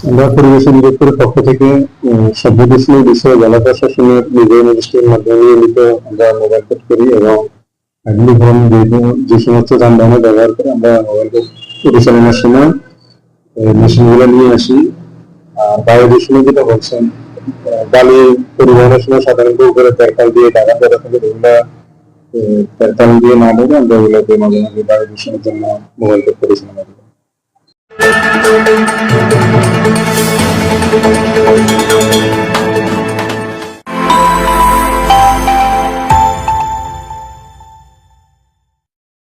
আমরা পরিবেশ অধিদপ্তরের পক্ষ থেকে উম, সভ্য দূষণের বিষয়ে জেলা প্রশাসনের নিজের অনুষ্ঠানের মাধ্যমে নিয়মিত আমরা মোবাইল কোড করি এবং এগুলি ধরুন যে সমস্ত যানবাহনে ব্যবহার করে আমরা মোবাইল কোড পরিচালনার সময় মেশিনগুলো নিয়ে আসি। আর বায়ু দূষণে যেটা বলছেন আহ, বালি পরিবহনের সময় সাধারণত উপরে তেরকাল দিয়ে ঢাকা করা থাকে ওগুলা তেরকাল দিয়ে না দেবে আমরা এগুলোকে মাঝে মাঝে বায়ু দূষণের জন্য মোবাইল কোড পরিচালনা করি।